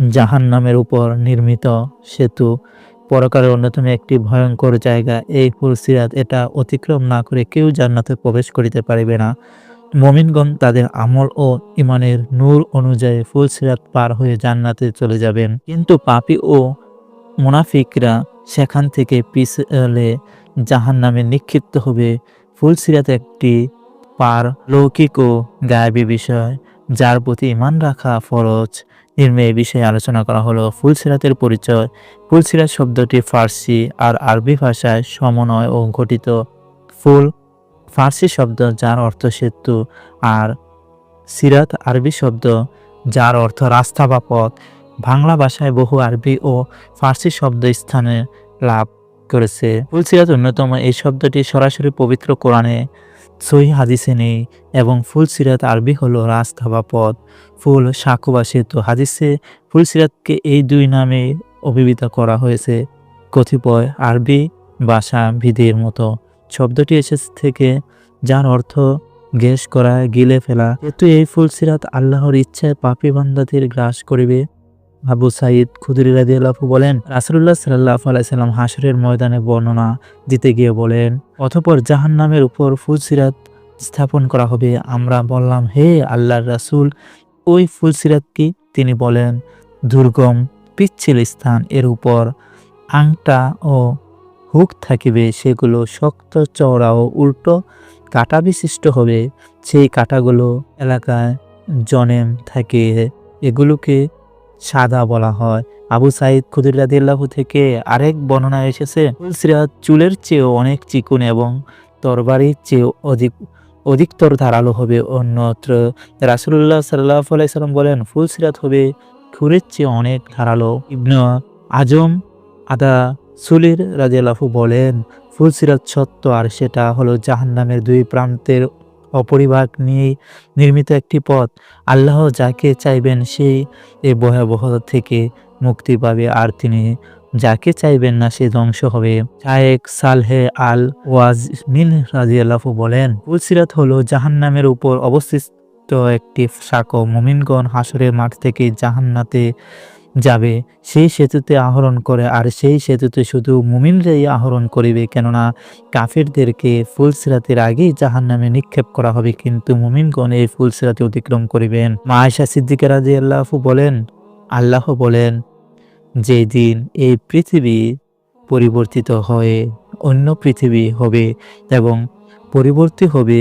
জাহান নামের উপর নির্মিত সেতু। পরকালের অন্যতম একটি ভয়ঙ্কর জায়গা এই ফুলসিরাত। এটা অতিক্রম না করে কেউ জান্নাতে প্রবেশ করিতে পারিবে না। মমিনগণ তাদের আমল ও ইমানের নূর অনুযায়ী ফুলসিরাত পার হয়ে জান্নাতে চলে যাবেন। কিন্তু পাপি ও মুনাফিকরা সেখান থেকে পিছলে জাহান নামে নিক্ষিপ্ত হবে। ফুলসিরাত একটি পার লৌকিক ও গায়েবী বিষয়, যার প্রতি ইমান রাখা ফরজ। নির্মে এই বিষয়ে আলোচনা করা হলো ফুলসিরাতের পরিচয়। ফুলসিরাত শব্দটি ফার্সি আর আরবি ভাষায় সমন্বয় ও গঠিত। ফুল ফার্সি শব্দ যার অর্থ সেতু আর সিরাত আরবি শব্দ যার অর্থ রাস্তা বা পথ। বাংলা ভাষায় বহু আরবি ও ফার্সি শব্দ স্থানে লাভ করেছে। ফুলসিরাত অন্যতম এই শব্দটি সরাসরি পবিত্র কোরআনে সহি হাদিসে নেই এবং ফুলসিরাত আরবি হলো রাস্তা বা পথ। ফুল সাঁকো বা সেতু হাদিসে ফুলসিরাতকে এই দুই নামে অভিহিত করা হয়েছে। কতিপয় আরবি ভাষা বিধির মতো। শব্দটি এসেছে থেকে যার অর্থ গ্যাস করা, গিলে ফেলা। যেহেতু এই ফুলসিরাত আল্লাহর ইচ্ছায় পাপি বান্দাদের গ্রাস করিবে। আবু সাইদ খুদরি রাজি আল্লাহু বলেন রাসুল্লাহ সাল্লাহ আলাইসাল্লাম হাসরের ময়দানে বর্ণনা দিতে গিয়ে বলেন অথপর জাহান নামের উপর ফুলসিরাত স্থাপন করা হবে। আমরা বললাম, হে আল্লাহর রাসূল, ওই ফুলসিরাত কি? তিনি বলেন, দুর্গম, পিচ্ছিল স্থান। এর উপর আংটা ও হুক থাকিবে। সেগুলো শক্ত চওড়া ও উল্টো কাটা বিশিষ্ট হবে। সেই কাটাগুলো এলাকায় জনেম থাকে। এগুলোকে সাদা বলা হয়। আবু সাইদ খুদিরাদিল্লাহু থেকে আরেক বর্ণনা এসেছে ফুলসিরাত চুলের চেয়েও অনেক চিকুন এবং তরবারির চেয়েও অধিক, অধিকতর ধারালো হবে। অন্যত্র রাসুল্লাহ সাল্লাহ আলাইসাল্লাম বলেন ফুলসিরাত হবে খুরের চেয়ে অনেক ধারালো। ইবন আজম আদা সুলির রাজিয়ালাফু বলেন ফুলসিরাত সত্য আর সেটা হলো জাহান্নামের দুই প্রান্তের অপরিভাগ নিয়ে নির্মিত একটি পথ। আল্লাহ যাকে চাইবেন সেই এই ভয়াবহতা থেকে মুক্তি পাবে, আর তিনি যাকে চাইবেন না সে ধ্বংস হবে। শায়েক সালহে আল ওয়াজ মিন রাজিয়াল্লাহু বলেন, ফুলসিরাত হলো জাহান্নামের উপর অবস্থিত একটি শাক মুমিনগণ হাসরের মাঠ থেকে জাহান্নাতে যাবে, সেই সেতুতে আহরণ করে, আর সেই সেতুতে শুধু মুমিনরাই আহরণ করিবে, কেননা কাফেরদেরকে ফুলসিরাতের আগেই জাহান নামে নিক্ষেপ করা হবে, কিন্তু মুমিনগণ এই ফুলসিরাতে অতিক্রম করিবেন। মা আয়সা সিদ্দিকা রাজি আল্লাহু বলেন, আল্লাহ বলেন যে দিন এই পৃথিবী পরিবর্তিত হয়ে অন্য পৃথিবী হবে এবং পরিবর্তী হবে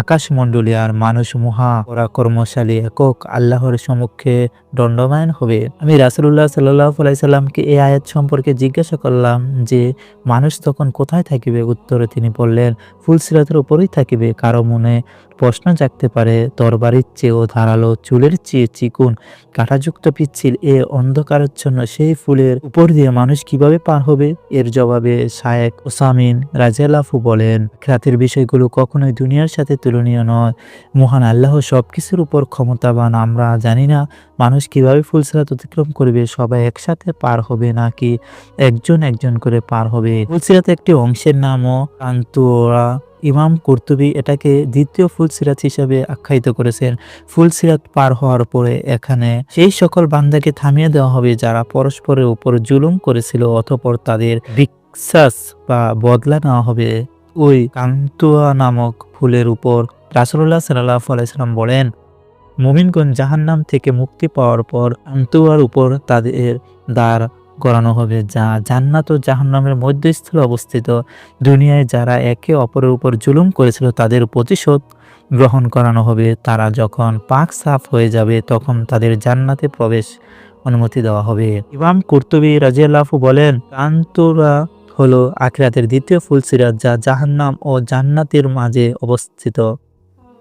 আকাশমণ্ডলী আর মানুষ মহা পরাকর্মশালী একক, আল্লাহর সম্মুখে দণ্ডমায়ন হবে। আমি রাসুল্লাহ সাল্লাহ সাল্লামকে এই আয়াত সম্পর্কে জিজ্ঞাসা করলাম যে, মানুষ তখন কোথায় থাকিবে? উত্তরে তিনি বললেন ফুলসিরাতের উপরেই থাকিবে। কারও মনে প্রশ্ন জাগতে পারে, তরবারির চেয়েও ধারালো চুলের চেয়ে চিকুন, কাঁটাযুক্ত পিচ্ছিল এ অন্ধকারাচ্ছন্ন সেই ফুলের উপর দিয়ে মানুষ কীভাবে পার হবে? এর জবাবে শায়েক ওসামিন রাজিয়ালাফু বলেন খ্যাতির বিষয়গুলো কখনোই দুনিয়ার সাথে তুলনীয় নয়। মহান আল্লাহ সবকিছুর উপর ক্ষমতাবান। আমরা জানি না মানুষ কীভাবে ফুলসিরাত অতিক্রম করবে, সবাই একসাথে পার হবে নাকি একজন একজন করে পার হবে? ফুলসিরাত একটি অংশের নামও কান্তুরা। ইমাম কুর্তুবি এটাকে দ্বিতীয় ফুলসিরাত হিসাবে আখ্যায়িত করেছেন। ফুলসিরাত পার হওয়ার পরে এখানে সেই সকল বান্দাকে থামিয়ে দেওয়া হবে যারা পরস্পরের উপর জুলুম করেছিল অতপর তাদের বিশ্বাস বা বদলা নেওয়া হবে। ওই কান্তুয়া নামক ফুলের উপর রাসুল্লাহ সাল্লাহ আলাইসাল্লাম বলেন মুমিনগঞ্জ জাহান্নাম থেকে মুক্তি পাওয়ার পর আন্তুয়ার উপর তাদের দ্বার করানো হবে, যা জান্নাত ও জাহান্নামের মধ্যস্থলে অবস্থিত। দুনিয়ায় যারা একে অপরের উপর জুলুম করেছিল, তাদের প্রতিশোধ গ্রহণ করানো হবে। তারা যখন পাক সাফ হয়ে যাবে, তখন তাদের জান্নাতে প্রবেশ অনুমতি দেওয়া হবে। ইমাম কুর্তুবী রাজিয়াল্লাহু বলেন, কান্তুরা হলো আখিরাতের দ্বিতীয় ফুলসিরাত যা জাহান্নাম ও জান্নাতের মাঝে অবস্থিত।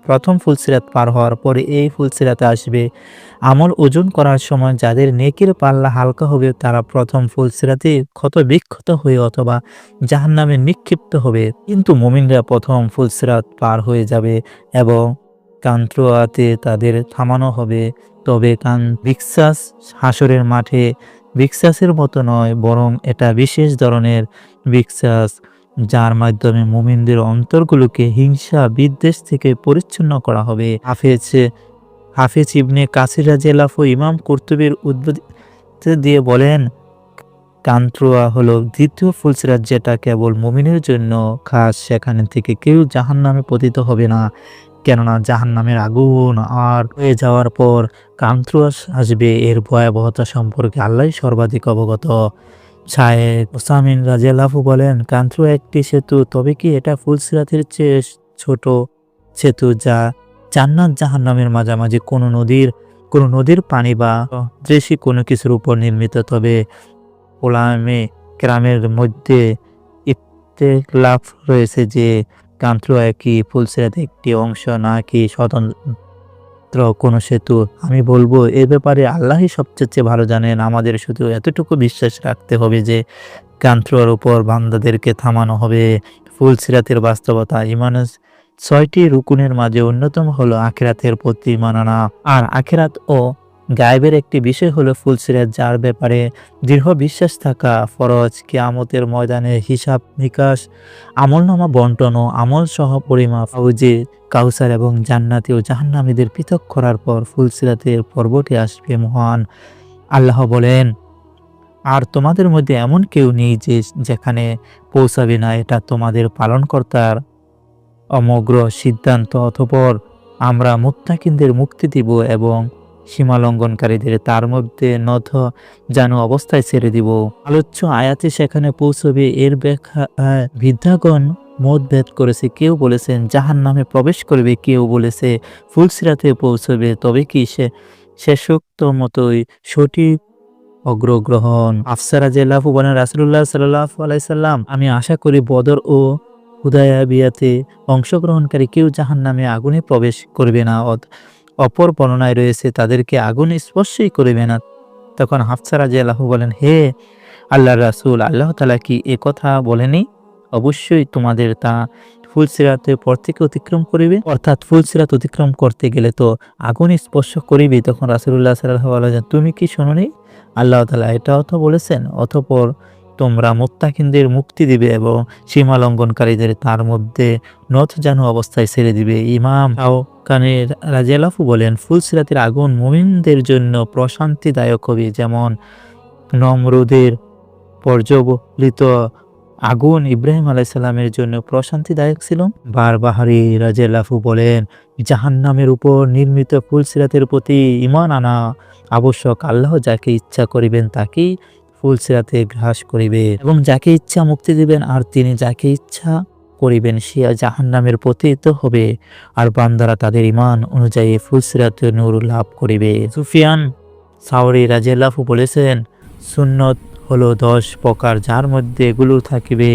প্রথম ফুলসিরাত পার হওয়ার পরে এই ফুলসিরাতে আসবে আমল ওজন করার সময় যাদের নেকির পাল্লা হালকা হবে তারা প্রথম ফুলসিরাতে ক্ষত বিক্ষত হয়ে অথবা জাহান্নামে নিক্ষিপ্ত হবে। কিন্তু মুমিনরা প্রথম ফুলসিরাত পার হয়ে যাবে এবং কান্ত্রোয়াতে তাদের থামানো হবে। তবে কান বিশ্বাস হাসরের মাঠে বিশ্বাসের মতো নয়, বরং এটা বিশেষ ধরনের বিশ্বাস যার মাধ্যমে মুমিনদের অন্তরগুলোকে হিংসা, বিদ্বেষ থেকে পরিচ্ছন্ন করা হবে। হাফেজ হাফেজ ইবনে কাসির রাজিয়াল্লাহু ইমাম কুর্তুবির উদ্বোধ দিয়ে বলেন, কান্ত্রোয়া হলো দ্বিতীয় ফুলসিরাত যেটা কেবল মুমিনের জন্য, খাস সেখানে থেকে কেউ জাহান নামে পতিত হবে না। কেননা জাহান নামের আগুন আর হয়ে যাওয়ার পর কান্ত্রুয়া আসবে এর ভয়াবহতা সম্পর্কে আল্লাহ সর্বাধিক অবগত। শায়েক ওসামিন রাজিয়াল্লাহু বলেন, কান্ত্রুয়া একটি সেতু, তবে কি এটা ফুলসিরাতের চেয়ে ছোট সেতু যা জান্নাত জাহান নামের মাঝামাঝি কোনো নদীর কোনো নদীর পানি বা দৃশ্যি কোনো কিছুর উপর নির্মিত? তবে ওলামে গ্রামের মধ্যে ইফতেলাফ রয়েছে যে কান্ত্রুয়া কি ফুলসিরাত একটি অংশ, নাকি স্বতন্ত্র কোনো সেতু? আমি বলব, এ ব্যাপারে আল্লাহই সবচেয়ে ভালো জানেন। আমাদের শুধু এতটুকু বিশ্বাস রাখতে হবে যে, কান্ত্রুয়ার উপর বান্দাদেরকে থামানো হবে। ফুলসিরাতের বাস্তবতা ইমানের ছয়টি রুকুনের মাঝে অন্যতম হলো আখেরাতের প্রতি মানানা আর আখেরাত ও গায়েবের একটি বিষয় হলো ফুলসিরাত যার ব্যাপারে দৃঢ় বিশ্বাস থাকা, ফরজ, কেয়ামতের ময়দানে হিসাব নিকাশ, আমলনামা বন্টন ও আমল সহ পরিমাপ, ফৌজে, কাউসার এবং জান্নাতি ও জাহান্নামীদের পৃথক করার পর ফুলসিরাতের পর্বটি আসবে মহান। আল্লাহ বলেন, আর তোমাদের মধ্যে এমন কেউ নেই যে যেখানে পৌঁছাবে না, এটা তোমাদের পালনকর্তার অমগ্র সিদ্ধান্ত। অথপর আমরা মুত্তাকিনদের মুক্তি দিব এবং সীমা লঙ্ঘনকারীদের তার মধ্যে নথ যেন অবস্থায় ছেড়ে দিব। আলোচ্য আয়াতে সেখানে পৌঁছবে এর ব্যাখ্যা বিদ্যাগণ মতভেদ করেছে। কেউ বলেছেন জাহান নামে প্রবেশ করবে, কেউ বলেছে, ফুলসিরাতে পৌঁছবে, তবে কি সে শেষোক্ত মতোই সঠিক অগ্রগ্রহণ? আফসারা জেলাফু বলেন রাসুল্লাহ সাল্লাহ আলাইসাল্লাম আমি আশা করি বদর ও হুদায়াবিয়াতে অংশগ্রহণকারী কেউ জাহান নামে আগুনে প্রবেশ করবে না। অপর বর্ণনায় রয়েছে, তাদেরকে আগুন স্পর্শই করবে না। তখন হাফসারা জেলাহু বলেন, হে আল্লাহ রাসুল, আল্লাহ তালা কি এ কথা বলেনি? অবশ্যই তোমাদের তা ফুলসিরাতে পর থেকে অতিক্রম করিবে। অর্থাৎ ফুলসিরাত অতিক্রম করতে গেলে তো আগুন স্পর্শ করিবে তখন রাসুল্লাহ সাল্লাহ আল্লাহ তুমি কি শোনি আল্লাহ তালা এটাও তো বলেছেন, অতপর তোমরা মোত্তাকিনদের মুক্তি দিবে এবং সীমা লঙ্ঘনকারীদের তার মধ্যে নথ জানু অবস্থায় ছেড়ে দিবে। ইমাম কানের রাজিয়ালাফু বলেন, ফুলসিরাতের আগুন মুমিনদের জন্য প্রশান্তিদায়ক হবে, যেমন নমরুদের পর্যবলিত আগুন ইব্রাহিম আলাইসাল্লামের জন্য প্রশান্তিদায়ক ছিল। বারবাহারি রাজিয়ালাফু বলেন, জাহান্নামের উপর নির্মিত ফুলসিরাতের প্রতি ইমান আনা আবশ্যক। আল্লাহ যাকে ইচ্ছা করিবেন তাকেই ফুলসিরাতে গ্রাস করিবে এবং যাকে ইচ্ছা মুক্তি দিবেন, আর তিনি যাকে ইচ্ছা করিবেন, সে জাহান্নামের পতিত হবে। আর বান্দারা তাদের ইমান অনুযায়ী ফুলসিরাতে নূর লাভ করিবে। সুফিয়ান সাউরি রাজেলাফু বলেছেন, সুন্নত হলো দশ প্রকার যার মধ্যে এগুলো থাকিবে,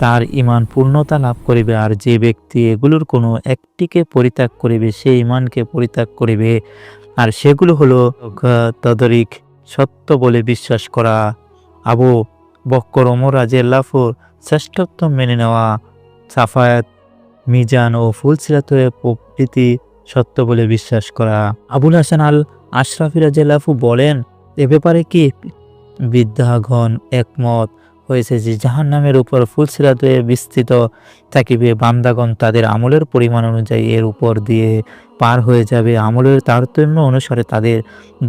তার ইমান পূর্ণতা লাভ করিবে, আর যে ব্যক্তি এগুলোর কোনো একটিকে পরিত্যাগ করিবে সে ইমানকে পরিত্যাগ করিবে। আর সেগুলো হলো তদরিক সত্য বলে বিশ্বাস করা। আবু বক্কর ওমর রাজিয়াল্লাফুর শ্রেষ্ঠত্ব মেনে নেওয়া। সাফায়াত, মিজান ও ফুলসিরাতের প্রকৃতি সত্য বলে বিশ্বাস করা। আবুল হাসান আল আশরাফি রাজিয়াল্লাফু বলেন, এ ব্যাপারে কি বিদ্যাগণ একমত হয়েছে যে জাহান নামের উপর ফুলসিরাতে বিস্তৃত থাকিবে? বান্দাগণ তাদের আমলের পরিমাণ অনুযায়ী এর উপর দিয়ে পার হয়ে যাবে। আমলের তারতম্য অনুসারে তাদের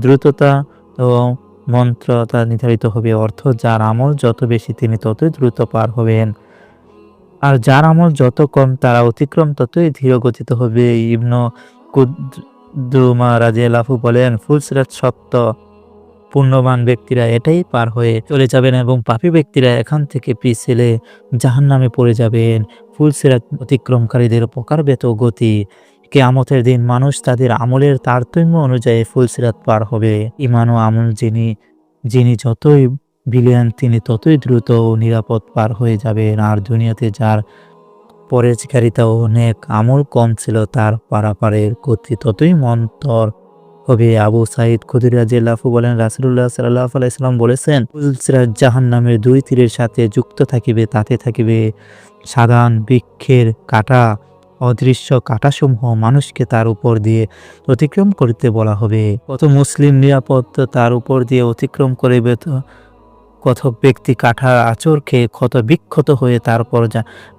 দ্রুততা ও মন্ত্রতা নির্ধারিত হবে অর্থ যার আমল যত বেশি তিনি ততই দ্রুত পার হবেন। আর যার আমল যত কম তারা অতিক্রম ততই ধীর গতিত হবে। ইবন কুদ্দুমা রাজিয়ালাফু বলেন, ফুলসিরাত সত্য। পুণ্যবান ব্যক্তিরা এটাই পার হয়ে চলে যাবেন এবং পাপী ব্যক্তিরা এখান থেকে পিছলে জাহান নামে পড়ে যাবেন। ফুলসিরাত অতিক্রমকারীদের প্রকারভেদ গতি কেয়ামতের দিন মানুষ তাদের আমলের তারতম্য অনুযায়ী ফুলসিরাত পার হবে। ইমান ও আমল যিনি যিনি যতই বিলিয়ন, তিনি ততই দ্রুত ও নিরাপদ পার হয়ে যাবেন। আর দুনিয়াতে যার পরেজকারিতা ও অনেক আমল কম ছিল, তার পারাপারের গতি ততই মন্তর হবে। আবু সাইদ খুদিরা জেলাফু বলেন রাসুল্লাহ সাল্লাহ আলাইসাল্লাম বলেছেন, ফুলসিরাত জাহান নামের দুই তীরের সাথে যুক্ত থাকিবে, তাতে থাকিবে সাধারণ বৃক্ষের কাটা অদৃশ্য কাটাসমূহ মানুষকে তার উপর দিয়ে অতিক্রম করতে বলা হবে। কত মুসলিম নিরাপদ তার উপর দিয়ে অতিক্রম করিবে তো কত ব্যক্তি কাঠার আচর খেয়ে ক্ষত বিক্ষত হয়ে তারপর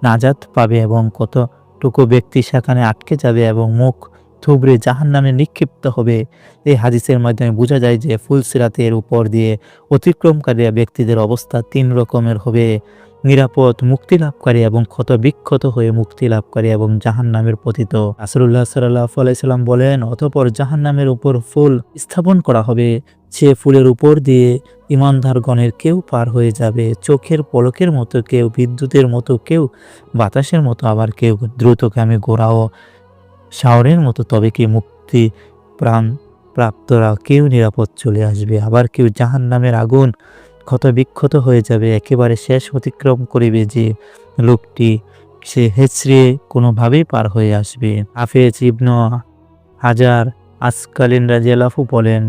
নাজাত পাবে এবং কতটুকু ব্যক্তি সেখানে আটকে যাবে এবং মুখ থুবড়ে জাহান নামে নিক্ষিপ্ত হবে। এই হাদিসের মাধ্যমে বোঝা যায় যে ফুলসিরাতের উপর দিয়ে অতিক্রমকারী ব্যক্তিদের অবস্থা তিন রকমের হবে। নিরাপদ মুক্তি লাভকারী এবং ক্ষত বিক্ষত হয়ে মুক্তি লাভকারী এবং জাহান নামের পতিত আসরুল্লাহ সাল্লাহ আলাইসাল্লাম বলেন, অতপর জাহান নামের উপর ফুল স্থাপন করা হবে সে ফুলের উপর দিয়ে ইমানদারগণের কেউ পার হয়ে যাবে, চোখের পলকের মতো কেউ, বিদ্যুতের মতো কেউ, বাতাসের মতো আবার কেউ দ্রুতগামী গোড়াও, শাওরের মতো তবে কি মুক্তি প্রাণ প্রাপ্তরা কেউ নিরাপদ চলে আসবে, আবার কেউ জাহান নামের আগুন ক্ষত বিক্ষত হয়ে যাবে, একেবারে শেষ অতিক্রম করিবে যে লোকটি। সে হেঁচড়ে কোনোভাবেই পার হয়ে আসবে। হাফেজ ইবন হাজার আসকালিন রাজিয়ালাফু বলেন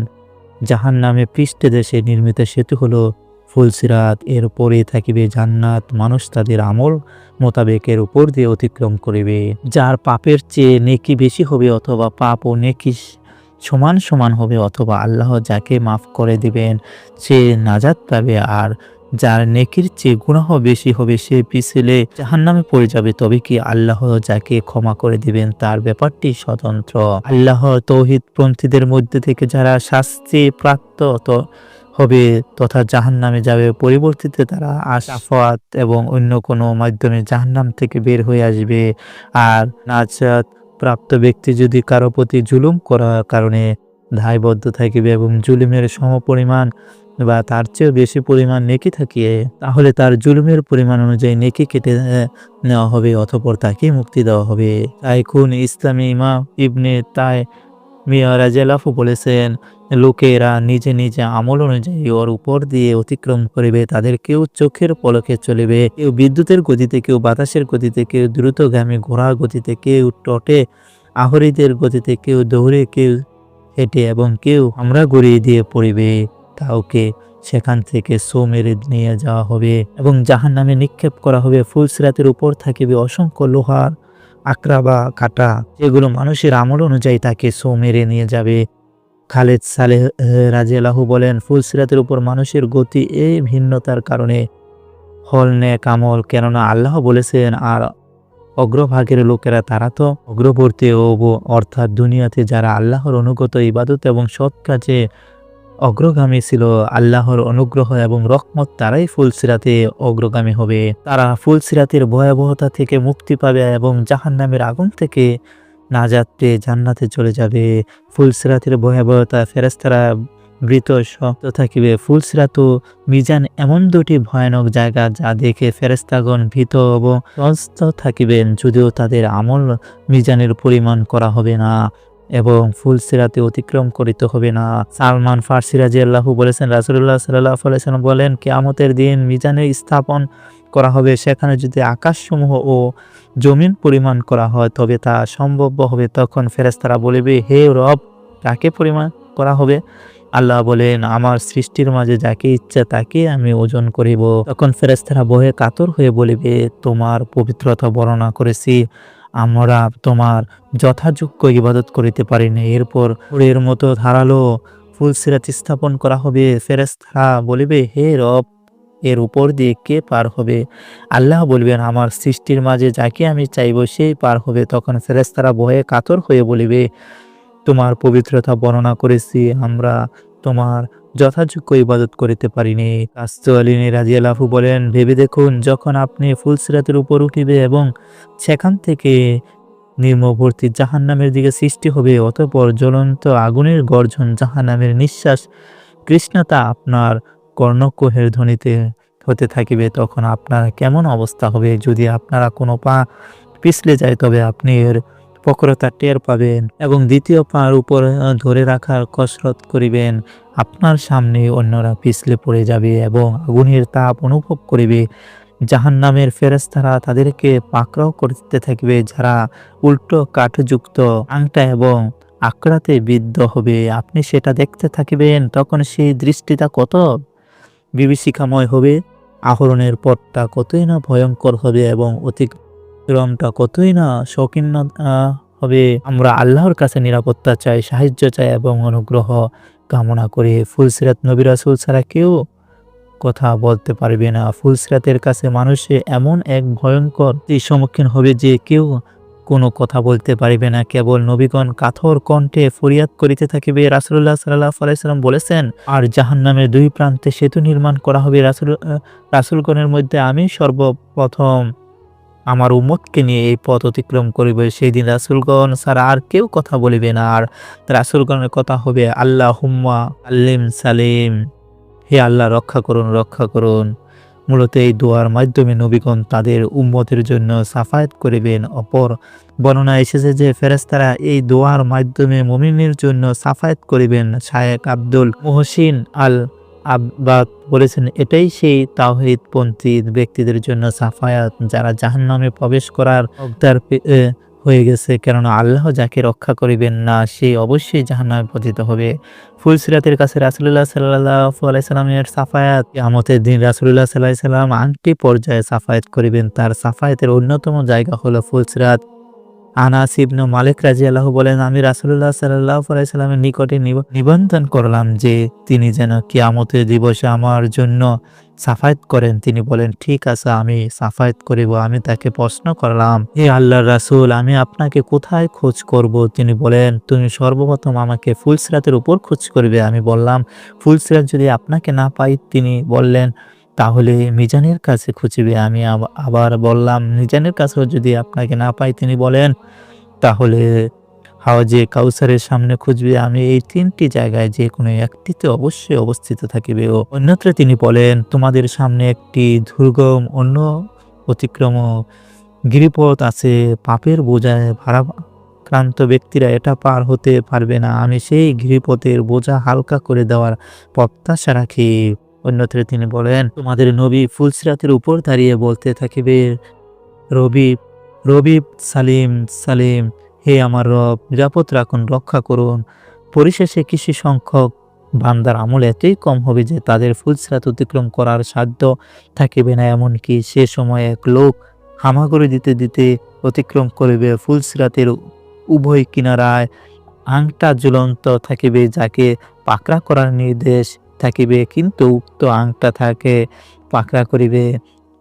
জাহান নামে পৃষ্ঠে দেশে নির্মিত সেতু হলো ফুলসিরাত এর পরে থাকিবে জান্নাত। মানুষ তাদের আমল মোতাবেকের উপর দিয়ে অতিক্রম করিবে। যার পাপের চেয়ে নেকি বেশি হবে অথবা পাপ ও নেকি সমান সমান হবে অথবা আল্লাহ যাকে মাফ করে দিবেন, সে নাজাত পাবে আর যার নেকির চেয়ে গুনাহ বেশি হবে সে পিছলে জাহান্নামে পড়ে যাবে। তবে কি আল্লাহ যাকে ক্ষমা করে দিবেন তার ব্যাপারটি স্বতন্ত্র? আল্লাহ তৌহিদ পন্থীদের মধ্যে থেকে যারা শাস্তি প্রাপ্ত হবে তথা জাহান নামে যাবে, পরিবর্তিতে তারা আশাফাত এবং অন্য কোনো মাধ্যমে জাহান্নাম থেকে বের হয়ে আসবে। আর নাজাত প্রাপ্ত ব্যক্তি যদি কারও প্রতি জুলুম করার কারণে দায়বদ্ধ থাকিবে এবং জুলুমের সমপরিমাণ বা তার চেয়েও বেশি পরিমাণ নেকি থাকিয়ে তাহলে তার জুলুমের পরিমাণ অনুযায়ী নেকি কেটে নেওয়া হবে অথপর তাকে মুক্তি দেওয়া হবে। তাই খুন ইসলামী ইমাম ইবনে তাই মিয়া রাজেলাফু বলেছেন, লোকেরা নিজে নিজে আমল অনুযায়ী ওর উপর দিয়ে অতিক্রম করিবে, তাদের কেউ চোখের পলকে চলিবে, কেউ বিদ্যুতের গতিতে, কেউ বাতাসের গতিতে, কেউ দ্রুতগামী ঘোড়ার গতিতে, কেউ টটে আহরিদের গতিতে, কেউ দৌড়ে, কেউ হেঁটে এবং কেউ আমরা গড়িয়ে দিয়ে পড়িবে। কাউকে সেখান থেকে সো মেরে নিয়ে যাওয়া হবে এবং জাহান নামে নিক্ষেপ করা হবে, ফুলসিরাতের উপর থাকিবে অসংখ্য লোহার আকরা বা কাটা, যেগুলো মানুষের আমল অনুযায়ী তাকে সো মেরে নিয়ে যাবে। খালেদ সালেহ রাজিয়ালাহু বলেন ফুলসিরাতের উপর মানুষের গতি এই ভিন্নতার কারণে হল নেক আমল, কেননা আল্লাহ বলেছেন, আর অগ্রভাগের লোকেরা তারা তো অগ্রবর্তী ও অর্থাৎ দুনিয়াতে যারা আল্লাহর অনুগত ইবাদত এবং সৎ কাজে অগ্রগামী ছিল আল্লাহর অনুগ্রহ এবং রকমত তারাই ফুলসিরাতে অগ্রগামী হবে। তারা ফুলসিরাতের ভয়াবহতা থেকে মুক্তি পাবে এবং জাহান্নামের আগুন থেকে নাজাত পেয়ে জান্নাতে চলে যাবে। ফুলসিরাতের ভয়াবহতা ফেরেস্তারা মৃত শব্দ থাকিবে। ফুলসিরাত মিজান এমন দুটি ভয়ানক জায়গা যা দেখে ফেরেস্তাগণ ভীত এবং থাকিবেন, যদিও তাদের আমল মিজানের পরিমাণ করা হবে না। এবং ফুলসিরাতে অতিক্রম করিতে হবে না। সালমান ফার্সি রাজি আল্লাহু বলেছেন রাসুল্লাহ সাল্লাহ আলাইসাল্লাম বলেন, কেয়ামতের দিন মিজানের স্থাপন করা হবে, সেখানে যদি আকাশসমূহ ও জমিন পরিমাণ করা হয়, তবে তা সম্ভব হবে তখন ফেরেস্তারা বলিবে, হে রব, কাকে পরিমাণ করা হবে? আল্লাহ বলেন, আমার সৃষ্টির মাঝে যাকে ইচ্ছা তাকে আমি ওজন করিব। তখন ফেরেস্তারা বহে কাতর হয়ে বলিবে, তোমার পবিত্রতা বর্ণনা করেছি। আমরা তোমার যথাযোগ্য ইবাদত করিতে পারি না। এরপর এর মতো ধারালো ফুলসিরাত স্থাপন করা হবে। ফেরেস্তারা বলিবে, হে রব, এর উপর দিয়ে কে পার হবে? আল্লাহ বলবেন, আমার সৃষ্টির মাঝে যাকে আমি চাইব সেই পার হবে। তখন ফেরেস্তারা ভয়ে কাতর হয়ে বলিবে, তোমার পবিত্রতা বর্ণনা করেছি, আমরা তোমার যথাযোগ্য ইবাদত করিতে পারিনি। কাস্তু আলিনী রাজিয়ালাফু বলেন, ভেবে দেখুন, যখন আপনি ফুলসিরাতের উপর উঠিবে এবং সেখান থেকে নির্মভর্তি জাহান্নামের দিকে সৃষ্টি হবে, অতপর জ্বলন্ত আগুনের গর্জন, জাহান্নামের নিঃশ্বাস কৃষ্ণতা আপনার কর্ণকোহের ধ্বনিতে হতে থাকিবে, তখন আপনার কেমন অবস্থা হবে? যদি আপনারা কোনো পা পিছলে যায়, তবে আপনি এর প্রখরতা টের পাবেন এবং দ্বিতীয় পার উপর ধরে রাখার কসরত করিবেন। আপনার সামনে অন্যরা পিছলে পড়ে যাবে এবং আগুনের তাপ অনুভব করিবে। জাহান্নামের ফেরেস্তারা তাদেরকে পাকড়াও করতে থাকবে যারা উল্টো কাঠযুক্ত আংটা এবং আকড়াতে বিদ্ধ হবে। আপনি সেটা দেখতে থাকিবেন, তখন সেই দৃষ্টিটা কত বিভীষিকাময় হবে। আহরণের পথটা কতই না ভয়ঙ্কর হবে এবং অতিক্রমটা কতই না শৌখিন্য আহ, হবে। আমরা আল্লাহর কাছে নিরাপত্তা চাই সাহায্য চাই এবং অনুগ্রহ কামনা করি ফুলসিরাত নবী রাসুল ছাড়া কেউ কথা বলতে পারবে না। ফুলসিরাতের কাছে মানুষে এমন এক ভয়ঙ্কর সম্মুখীন হবে যে কেউ কোনো কথা বলতে পারিবে না। কেবল নবীগণ কাথর কণ্ঠে ফরিয়াদ করিতে থাকিবে। রাসুল্লাহ সাল্লাহ আলাইসাল্লাম বলেছেন আর জাহান্নামের দুই প্রান্তে সেতু নির্মাণ করা হবে। রাসুল রাসুলগণের মধ্যে আমি সর্বপ্রথম আমার উম্মতকে নিয়ে এই পথ অতিক্রম করিবে। সেই দিন রাসুলগণ ছাড়া আর কেউ কথা বলিবে না। আর রাসুলগণের কথা হবে আল্লাহ হুম্মা আল্লিম সালিম। হে আল্লাহ, রক্ষা করুন রক্ষা করুন। মূলত এই দোয়ার মাধ্যমে নবীগণ তাদের উম্মতের জন্য সাফায়াত করিবেন। অপর বর্ণনা এসেছে যে ফেরেস্তারা এই দোয়ার মাধ্যমে মুমিনের জন্য সাফায়াত করিবেন শায়েক আব্দুল মোহসিন আল আব্বাদ বলেছেন এটাই সেই তাওহিদপন্থী ব্যক্তিদের জন্য সাফায়াত যারা জাহান্নামে প্রবেশ করার এ, হয়ে গেছে। কেননা আল্লাহ যাকে রক্ষা করিবেন না সে অবশ্যই জাহান্নামে পতিত হবে। ফুলসিরাতের কাছে রাসুল্লাহ সাল্লাহ সাফায়াত আমতের দিন রাসুল্লাহ সাল্লাহ সাল্লাম আংটি পর্যায়ে সাফায়াত করিবেন। তার সাফায়াতের অন্যতম জায়গা হলো ফুলসিরাত আনাস ইবনু মালিক রাজি আল্লাহ বলেন, আমি রাসুল্লাহ সাল্লাহ নিকটে নিব- নিবন্ধন করলাম যে তিনি যেন কিয়ামতের দিবসে আমার জন্য সাফায়াত করেন। তিনি বলেন, ঠিক আছে, আমি সাফায়াত করিব, আমি তাকে প্রশ্ন করলাম, হে আল্লাহ রাসূল, আমি আপনাকে কোথায় খোঁজ করব? তিনি বলেন, তুমি সর্বপ্রথম আমাকে ফুলসিরাতের উপর খোঁজ করবে। আমি বললাম, ফুলসিরাত যদি আপনাকে না পাই? তিনি বললেন তাহলে মিজানের কাছে খুঁজবে। আমি আবার বললাম, মিজানের কাছেও যদি আপনাকে না পাই, তিনি বলেন, তাহলে হাওয়াজে কাউসারের সামনে খুঁজবে। আমি এই তিনটি জায়গায় যে কোনো একটিতে অবশ্যই অবস্থিত থাকিবে। ও অন্যত্র তিনি বলেন, তোমাদের সামনে একটি দুর্গম, অন্য অতিক্রম গিরিপথ আছে। পাপের বোঝায় ভারাক্রান্ত ব্যক্তিরা এটা পার হতে পারবে না। আমি সেই গিরিপথের বোঝা হালকা করে দেওয়ার প্রত্যাশা রাখি। অন্যত্র তিনি বলেন, তোমাদের নবী ফুলসিরাতের উপর দাঁড়িয়ে বলতে থাকিবে, রবি রবি, সালিম সালিম, হে আমার রব নিরাপদ রাখুন, রক্ষা করুন। পরিশেষে কিছু সংখ্যক বান্দার আমল এতই কম হবে যে তাদের ফুলসিরাত অতিক্রম করার সাধ্য থাকিবে না। এমনকি সে সময় এক লোক হামাগুড়ি দিতে দিতে অতিক্রম করিবে, ফুলসিরাতের উভয় কিনারায় আংটা ঝুলন্ত থাকিবে, যাকে পাকড়া করার নির্দেশ থাকিবে, কিন্তু উক্ত আংটা থাকে, পাকড়া করিবে।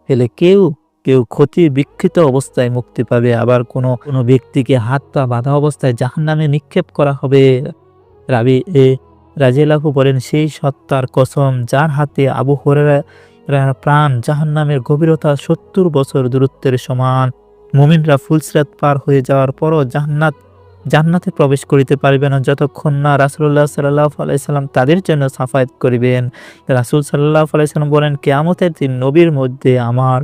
ফেলে কেউ কেউ ক্ষতি বিক্ষিত অবস্থায় মুক্তি পাবে, আবার কোনো কোনো ব্যক্তিকে হাত পা বাঁধা অবস্থায় জাহান্নামে নিক্ষেপ করা হবে। রাবি এ রাজিয়ালাহু বলেন, সেই সত্তার কসম, যার হাতে আবু হরেরা প্রাণ জাহান্নামের গভীরতা সত্তর বছর দূরত্বের সমান, মুমিনরা ফুলসরাত পার হয়ে যাওয়ার পরও জান্নাত জান্নাতে প্রবেশ করিতে পারবে না। যতক্ষণ না রাসুল্লাহ সাল্লাহ আলাইসাল্লাম তাদের জন্য সাফায়াত করিবেন, রাসুল সাল্লাহ আলাইসাল্লাম বলেন, কেয়ামতের দিন নবীর মধ্যে আমার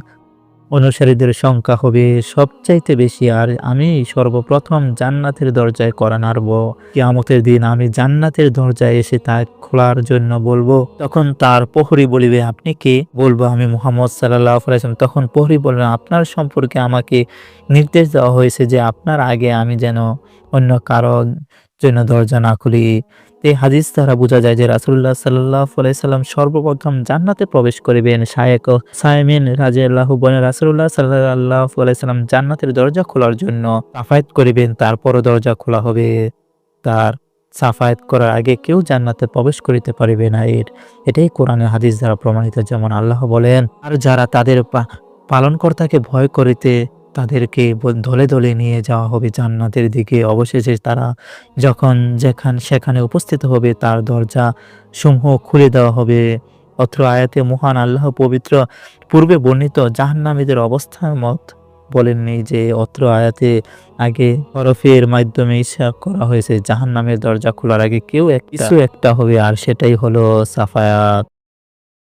অনুসারীদের সংখ্যা হবে সবচাইতে বেশি, আর আমি সর্বপ্রথম জান্নাতের দরজায় করা নাড়ব। কিয়ামতের দিন আমি জান্নাতের দরজায় এসে তা খোলার জন্য বলব। তখন তার প্রহরী বলিবে, আপনি কে? বলব, আমি মোহাম্মদ সাল্লাহ আলাইসাল্লাম তখন প্রহরী বলবেন আপনার সম্পর্কে আমাকে নির্দেশ দেওয়া হয়েছে যে আপনার আগে আমি যেন অন্য কারও জন্য দরজা না খুলি। এই হাদিস দ্বারা বোঝা যায় যে রাসুল্লাহ সাল্লাহ সাল্লাম সর্বপ্রথম জান্নাতে প্রবেশ করিবেন শায়েক ও সাইমিন রাজে আল্লাহ বলেন রাসুল্লাহ সাল্লাহ সাল্লাম জান্নাতের দরজা খোলার জন্য সাফায়াত করিবেন তারপরও দরজা খোলা হবে। তার সাফায়াত করার আগে কেউ জান্নাতে প্রবেশ করিতে পারিবে না। এর, এটাই কোরআনের হাদিস দ্বারা প্রমাণিত। যেমন আল্লাহ বলেন, আর যারা তাদের পালনকর্তাকে ভয় করিতে তাদেরকে দলে দলে নিয়ে যাওয়া হবে জান্নাতের দিকে। অবশেষে তারা যখন যেখান সেখানে উপস্থিত হবে, তার দরজা সমূহ খুলে দেওয়া হবে। অত্র আয়াতে মহান আল্লাহ পবিত্র, পূর্বে বর্ণিত জাহান্নামীদের অবস্থার মত বলেননি যে অত্র আয়াতে আগে হরফের মাধ্যমে ইচ্ছা করা হয়েছে, জাহান্নামের দরজা খোলার আগে কেউ কিছু একটা হবে, আর সেটাই হলো সাফায়াত।